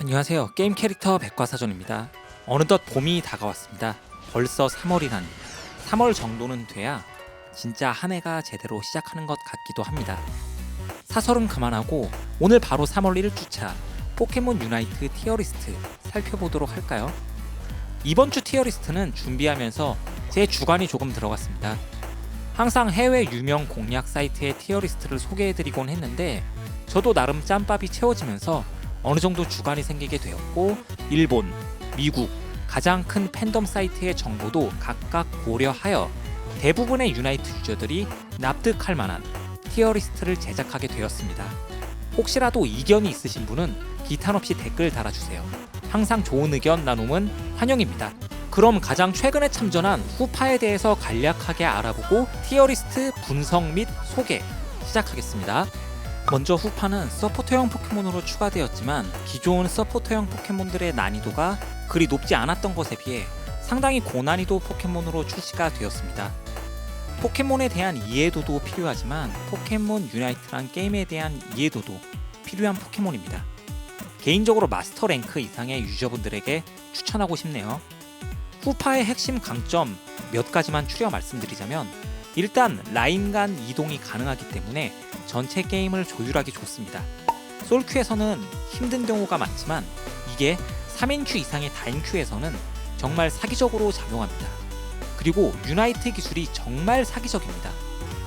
안녕하세요. 게임 캐릭터 백과사전입니다. 어느덧 봄이 다가왔습니다. 벌써 3월이라니. 3월 정도는 돼야 진짜 한 해가 제대로 시작하는 것 같기도 합니다. 사설은 그만하고 오늘 바로 3월 1주차 포켓몬 유나이트 티어리스트 살펴보도록 할까요? 이번 주 티어리스트는 준비하면서 제 주관이 조금 들어갔습니다. 항상 해외 유명 공략 사이트의 티어리스트를 소개해드리곤 했는데 저도 나름 짬밥이 채워지면서 어느 정도 주관이 생기게 되었고 일본, 미국 가장 큰 팬덤 사이트의 정보도 각각 고려하여 대부분의 유나이트 유저들이 납득할 만한 티어리스트를 제작하게 되었습니다. 혹시라도 이견이 있으신 분은 기탄 없이 댓글 달아주세요. 항상 좋은 의견 나눔은 환영입니다. 그럼 가장 최근에 참전한 후파에 대해서 간략하게 알아보고 티어리스트 분석 및 소개 시작하겠습니다. 먼저 후파는 서포터형 포켓몬으로 추가되었지만 기존 서포터형 포켓몬들의 난이도가 그리 높지 않았던 것에 비해 상당히 고난이도 포켓몬으로 출시가 되었습니다. 포켓몬에 대한 이해도도 필요하지만 포켓몬 유나이트란 게임에 대한 이해도도 필요한 포켓몬입니다. 개인적으로 마스터 랭크 이상의 유저분들에게 추천하고 싶네요. 후파의 핵심 강점 몇 가지만 추려 말씀드리자면 일단 라인 간 이동이 가능하기 때문에 전체 게임을 조율하기 좋습니다. 솔큐에서는 힘든 경우가 많지만 이게 3인 큐 이상의 다인 큐에서는 정말 사기적으로 작용합니다. 그리고 유나이트 기술이 정말 사기적입니다.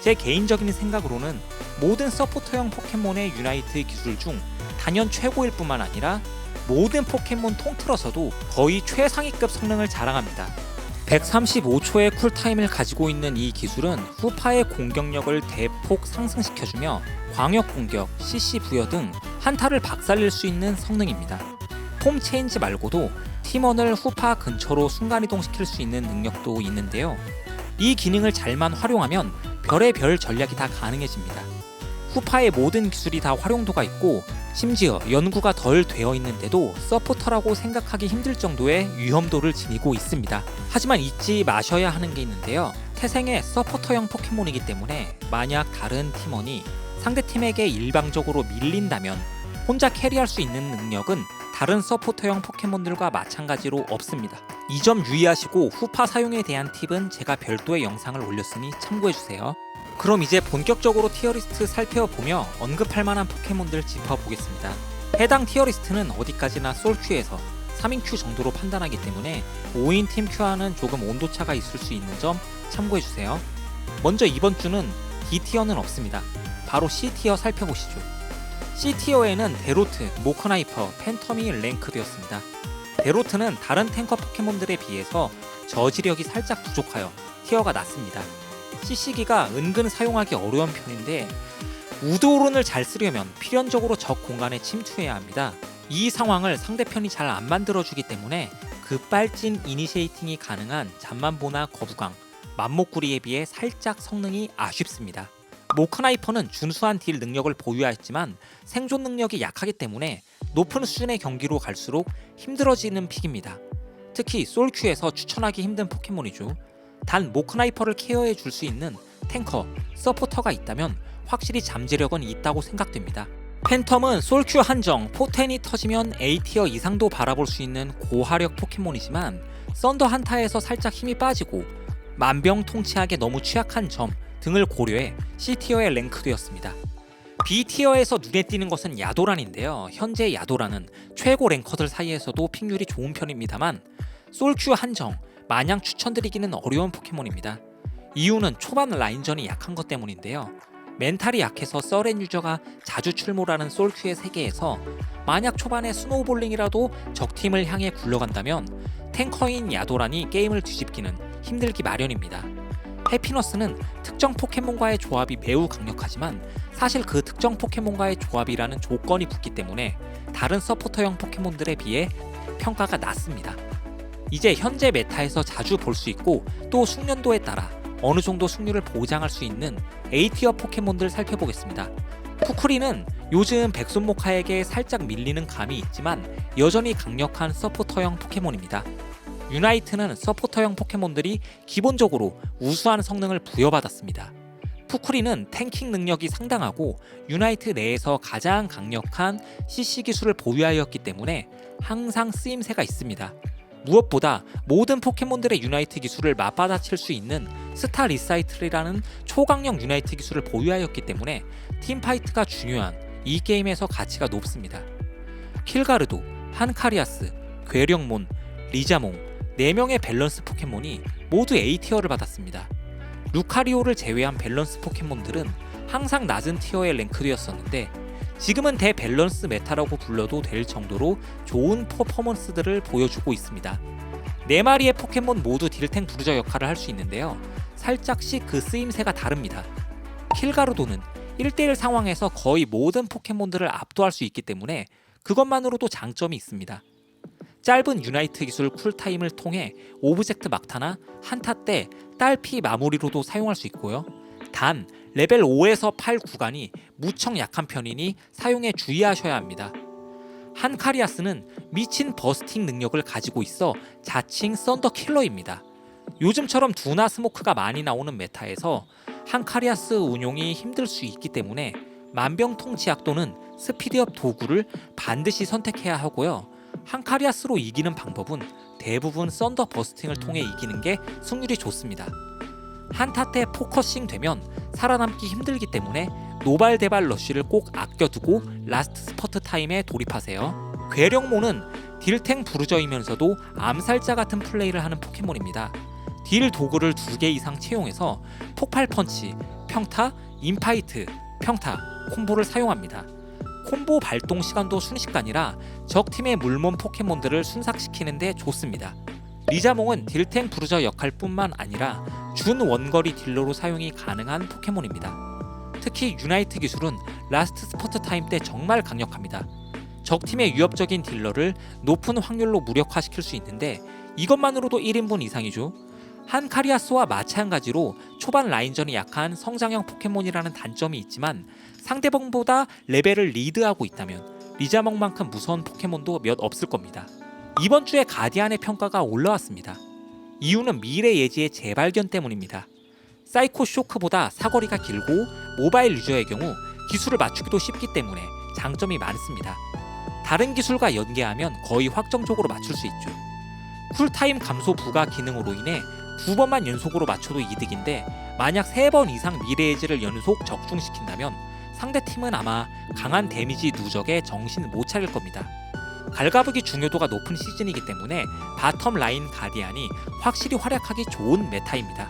제 개인적인 생각으로는 모든 서포터형 포켓몬의 유나이트 기술 중 단연 최고일 뿐만 아니라 모든 포켓몬 통틀어서도 거의 최상위급 성능을 자랑합니다. 135초의 쿨타임을 가지고 있는 이 기술은 후파의 공격력을 대폭 상승시켜주며 광역 공격, CC 부여 등 한타를 박살낼 수 있는 성능입니다. 폼 체인지 말고도 팀원을 후파 근처로 순간이동시킬 수 있는 능력도 있는데요. 이 기능을 잘만 활용하면 별의 별 전략이 다 가능해집니다. 후파의 모든 기술이 다 활용도가 있고 심지어 연구가 덜 되어 있는데도 서포터라고 생각하기 힘들 정도의 위험도를 지니고 있습니다. 하지만 잊지 마셔야 하는 게 있는데요. 태생의 서포터형 포켓몬이기 때문에 만약 다른 팀원이 상대 팀에게 일방적으로 밀린다면 혼자 캐리할 수 있는 능력은 다른 서포터형 포켓몬들과 마찬가지로 없습니다. 이 점 유의하시고 후파 사용에 대한 팁은 제가 별도의 영상을 올렸으니 참고해주세요. 그럼 이제 본격적으로 티어리스트 살펴보며 언급할 만한 포켓몬들 짚어보겠습니다. 해당 티어리스트는 어디까지나 솔큐에서 3인 큐 정도로 판단하기 때문에 5인 팀 큐와는 조금 온도차가 있을 수 있는 점 참고해주세요. 먼저 이번 주는 D티어는 없습니다. 바로 C티어 살펴보시죠. C티어에는 데로트, 모커나이퍼, 팬텀이 랭크되었습니다. 데로트는 다른 탱커 포켓몬들에 비해서 저지력이 살짝 부족하여 티어가 낮습니다. CC기가 은근 사용하기 어려운 편인데 우드오론을 잘 쓰려면 필연적으로 적 공간에 침투해야 합니다. 이 상황을 상대편이 잘 안 만들어주기 때문에 급발진 이니시에이팅이 가능한 잠만보나 거부강, 맘목구리에 비해 살짝 성능이 아쉽습니다. 모크나이퍼는 준수한 딜 능력을 보유하였지만 생존 능력이 약하기 때문에 높은 수준의 경기로 갈수록 힘들어지는 픽입니다. 특히 솔큐에서 추천하기 힘든 포켓몬이죠. 단 모크나이퍼를 케어해 줄 수 있는 탱커, 서포터가 있다면 확실히 잠재력은 있다고 생각됩니다. 팬텀은 솔큐 한정, 포텐이 터지면 A티어 이상도 바라볼 수 있는 고화력 포켓몬이지만 썬더 한타에서 살짝 힘이 빠지고 만병통치약에 너무 취약한 점 등을 고려해 C티어에 랭크되었습니다. B티어에서 눈에 띄는 것은 야도란인데요. 현재 야도란은 최고 랭커들 사이에서도 픽률이 좋은 편입니다만 솔큐 한정, 마냥 추천드리기는 어려운 포켓몬입니다. 이유는 초반 라인전이 약한 것 때문인데요. 멘탈이 약해서 썰렌 유저가 자주 출몰하는 솔큐의 세계에서 만약 초반에 스노우볼링이라도 적팀을 향해 굴러간다면 탱커인 야도란이 게임을 뒤집기는 힘들기 마련입니다. 해피너스는 특정 포켓몬과의 조합이 매우 강력하지만 사실 그 특정 포켓몬과의 조합이라는 조건이 붙기 때문에 다른 서포터형 포켓몬들에 비해 평가가 낮습니다. 이제 현재 메타에서 자주 볼 수 있고 또 숙련도에 따라 어느 정도 승률을 보장할 수 있는 A티어 포켓몬들 살펴보겠습니다. 쿠쿠리는 요즘 백손모카에게 살짝 밀리는 감이 있지만 여전히 강력한 서포터형 포켓몬입니다. 유나이트는 서포터형 포켓몬들이 기본적으로 우수한 성능을 부여받았습니다. 쿠쿠리는 탱킹 능력이 상당하고 유나이트 내에서 가장 강력한 CC 기술을 보유하였기 때문에 항상 쓰임새가 있습니다. 무엇보다 모든 포켓몬들의 유나이트 기술을 맞받아칠 수 있는 스타 리사이틀이라는 초강력 유나이트 기술을 보유하였기 때문에 팀파이트가 중요한 이 게임에서 가치가 높습니다. 킬가르도, 한카리아스, 괴력몬, 리자몽 4명의 밸런스 포켓몬이 모두 A티어를 받았습니다. 루카리오를 제외한 밸런스 포켓몬들은 항상 낮은 티어에 랭크되었었는데 지금은 대밸런스 메타라고 불러도 될 정도로 좋은 퍼포먼스들을 보여주고 있습니다. 네 마리의 포켓몬 모두 딜탱 부르저 역할을 할 수 있는데요. 살짝씩 그 쓰임새가 다릅니다. 킬가루도는 1대1 상황에서 거의 모든 포켓몬들을 압도할 수 있기 때문에 그것만으로도 장점이 있습니다. 짧은 유나이트 기술 쿨타임을 통해 오브젝트 막타나 한타 때 딸피 마무리로도 사용할 수 있고요. 단 레벨 5에서 8 구간이 무척 약한 편이니 사용에 주의하셔야 합니다. 한카리아스는 미친 버스팅 능력을 가지고 있어 자칭 썬더 킬러입니다. 요즘처럼 두나 스모크가 많이 나오는 메타에서 한카리아스 운용이 힘들 수 있기 때문에 만병통치약 또는 스피드업 도구를 반드시 선택해야 하고요. 한카리아스로 이기는 방법은 대부분 썬더 버스팅을 통해 이기는 게 승률이 좋습니다. 한타 때 포커싱 되면 살아남기 힘들기 때문에 노발 대발 러쉬를 꼭 아껴두고 라스트 스퍼트 타임에 돌입하세요. 괴력모는 딜탱 부르저이면서도 암살자 같은 플레이를 하는 포켓몬입니다. 딜 도구를 두 개 이상 채용해서 폭발 펀치, 평타, 인파이트, 평타, 콤보를 사용합니다. 콤보 발동 시간도 순식간이라 적 팀의 물몸 포켓몬들을 순삭시키는데 좋습니다. 리자몽은 딜탱 부르저 역할뿐만 아니라 준 원거리 딜러로 사용이 가능한 포켓몬입니다. 특히 유나이트 기술은 라스트 스포트 타임 때 정말 강력합니다. 적 팀의 위협적인 딜러를 높은 확률로 무력화시킬 수 있는데 이것만으로도 1인분 이상이죠. 한 카리아스와 마찬가지로 초반 라인전이 약한 성장형 포켓몬이라는 단점이 있지만 상대방보다 레벨을 리드하고 있다면 리자몽만큼 무서운 포켓몬도 몇 없을 겁니다. 이번 주에 가디안의 평가가 올라왔습니다. 이유는 미래 예지의 재발견 때문입니다. 사이코 쇼크보다 사거리가 길고 모바일 유저의 경우 기술을 맞추기도 쉽기 때문에 장점이 많습니다. 다른 기술과 연계하면 거의 확정적으로 맞출 수 있죠. 쿨타임 감소 부가 기능으로 인해 두 번만 연속으로 맞춰도 이득인데 만약 세 번 이상 미래의지를 연속 적중시킨다면 상대팀은 아마 강한 데미지 누적에 정신 못 차릴 겁니다. 갈가부기 중요도가 높은 시즌이기 때문에 바텀 라인 가디안이 확실히 활약하기 좋은 메타입니다.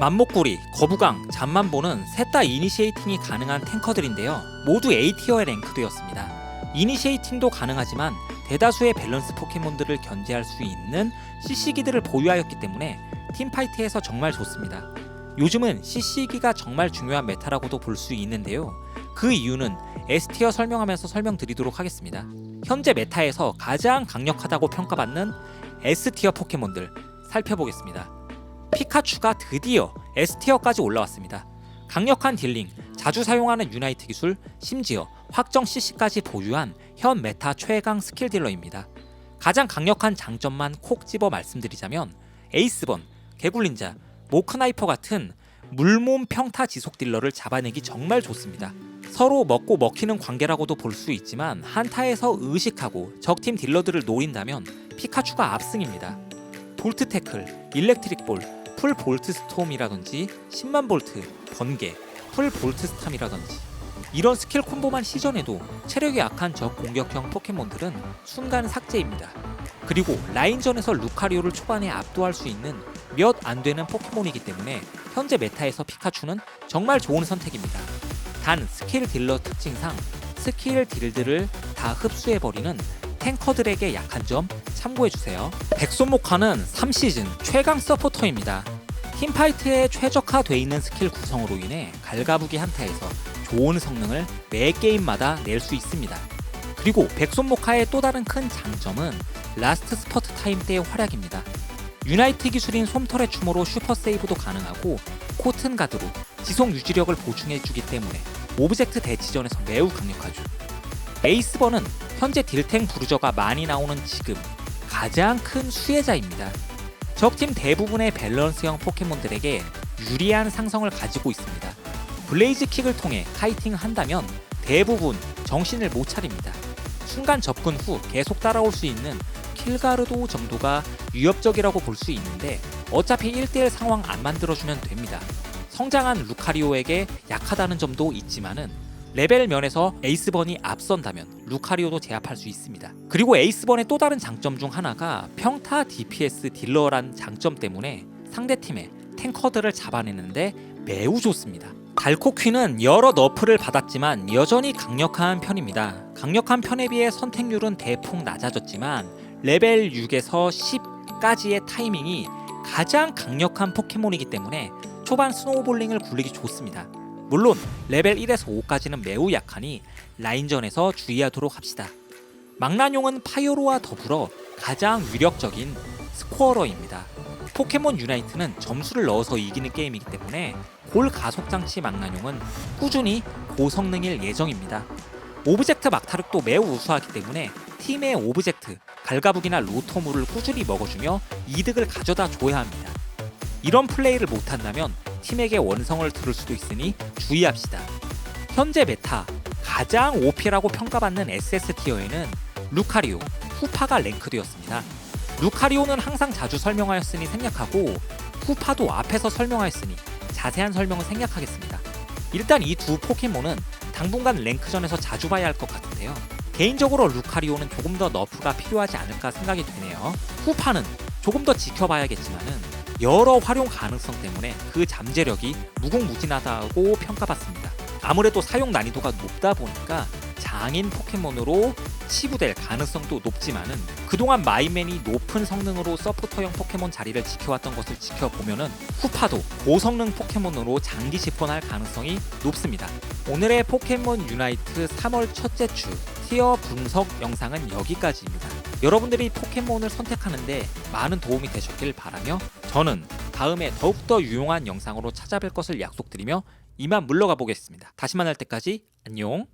맘목구리, 거부강, 잠만보는 셋 다 이니시에이팅이 가능한 탱커들인데요. 모두 A티어에 랭크되었습니다. 이니시에이팅도 가능하지만 대다수의 밸런스 포켓몬들을 견제할 수 있는 CC기들을 보유하였기 때문에 팀파이트에서 정말 좋습니다. 요즘은 CC기가 정말 중요한 메타라고도 볼 수 있는데요. 그 이유는 S티어 설명하면서 설명드리도록 하겠습니다. 현재 메타에서 가장 강력하다고 평가받는 S티어 포켓몬들 살펴보겠습니다. 피카츄가 드디어 S티어까지 올라왔습니다. 강력한 딜링, 자주 사용하는 유나이트 기술, 심지어 확정 CC까지 보유한 현 메타 최강 스킬 딜러입니다. 가장 강력한 장점만 콕 집어 말씀드리자면 에이스번, 개굴린자, 모크나이퍼 같은 물몸 평타 지속 딜러를 잡아내기 정말 좋습니다. 서로 먹고 먹히는 관계라고도 볼 수 있지만 한타에서 의식하고 적팀 딜러들을 노린다면 피카츄가 압승입니다. 볼트 태클, 일렉트릭 볼, 풀 볼트 스톰이라든지 10만 볼트, 번개, 풀 볼트 스탐이라든지 이런 스킬 콤보만 시전해도 체력이 약한 적 공격형 포켓몬들은 순간 삭제입니다. 그리고 라인전에서 루카리오를 초반에 압도할 수 있는 몇 안 되는 포켓몬이기 때문에 현재 메타에서 피카츄는 정말 좋은 선택입니다. 단 스킬 딜러 특징상 스킬 딜들을 다 흡수해버리는 탱커들에게 약한 점 참고해주세요. 백손목화는 3시즌 최강 서포터입니다. 팀파이트에 최적화돼 있는 스킬 구성으로 인해 갈가부기 한타에서 좋은 성능을 매 게임마다 낼 수 있습니다. 그리고 백손목화의 또 다른 큰 장점은 라스트 스퍼트 타임 때의 활약입니다. 유나이트 기술인 솜털의 추모로 슈퍼 세이브도 가능하고 코튼 가드로 지속 유지력을 보충해주기 때문에 오브젝트 대치전에서 매우 강력하죠. 에이스번은 현재 딜탱 부르저가 많이 나오는 지금 가장 큰 수혜자입니다. 적팀 대부분의 밸런스형 포켓몬들에게 유리한 상성을 가지고 있습니다. 블레이즈 킥을 통해 카이팅을 한다면 대부분 정신을 못 차립니다. 순간 접근 후 계속 따라올 수 있는 킬가르도 정도가 위협적이라고 볼 수 있는데 어차피 1대1 상황 안 만들어주면 됩니다. 성장한 루카리오에게 약하다는 점도 있지만은 레벨 면에서 에이스번이 앞선다면 루카리오도 제압할 수 있습니다. 그리고 에이스번의 또 다른 장점 중 하나가 평타 DPS 딜러란 장점 때문에 상대팀의 탱커들을 잡아내는데 매우 좋습니다. 달코퀴는 여러 너프를 받았지만 여전히 강력한 편입니다. 강력한 편에 비해 선택률은 대폭 낮아졌지만 레벨 6에서 10까지의 타이밍이 가장 강력한 포켓몬이기 때문에 초반 스노우볼링을 굴리기 좋습니다. 물론 레벨 1에서 5까지는 매우 약하니 라인전에서 주의하도록 합시다. 망나뇽은 파이오로와 더불어 가장 위력적인 스코어러입니다. 포켓몬 유나이트는 점수를 넣어서 이기는 게임이기 때문에 골 가속 장치 망나뇽은 꾸준히 고성능일 예정입니다. 오브젝트 막타력도 매우 우수하기 때문에 팀의 오브젝트, 갈가북이나 로토무를 꾸준히 먹어주며 이득을 가져다 줘야 합니다. 이런 플레이를 못한다면 팀에게 원성을 들을 수도 있으니 주의합시다. 현재 메타 가장 OP라고 평가받는 SS 티어에는 루카리오, 후파가 랭크되었습니다. 루카리오는 항상 자주 설명하였으니 생략하고 후파도 앞에서 설명하였으니 자세한 설명은 생략하겠습니다. 일단 이 두 포켓몬은 당분간 랭크전에서 자주 봐야 할 것 같은데요. 개인적으로 루카리오는 조금 더 너프가 필요하지 않을까 생각이 되네요. 후파는 조금 더 지켜봐야겠지만은 여러 활용 가능성 때문에 그 잠재력이 무궁무진하다고 평가받습니다. 아무래도 사용 난이도가 높다 보니까 장인 포켓몬으로 치부될 가능성도 높지만은 그동안 마이맨이 높은 성능으로 서포터형 포켓몬 자리를 지켜왔던 것을 지켜보면은 후파도 고성능 포켓몬으로 장기 집권할 가능성이 높습니다. 오늘의 포켓몬 유나이트 3월 첫째 주 티어 분석 영상은 여기까지입니다. 여러분들이 포켓몬을 선택하는데 많은 도움이 되셨길 바라며 저는 다음에 더욱더 유용한 영상으로 찾아뵐 것을 약속드리며 이만 물러가 보겠습니다. 다시 만날 때까지 안녕.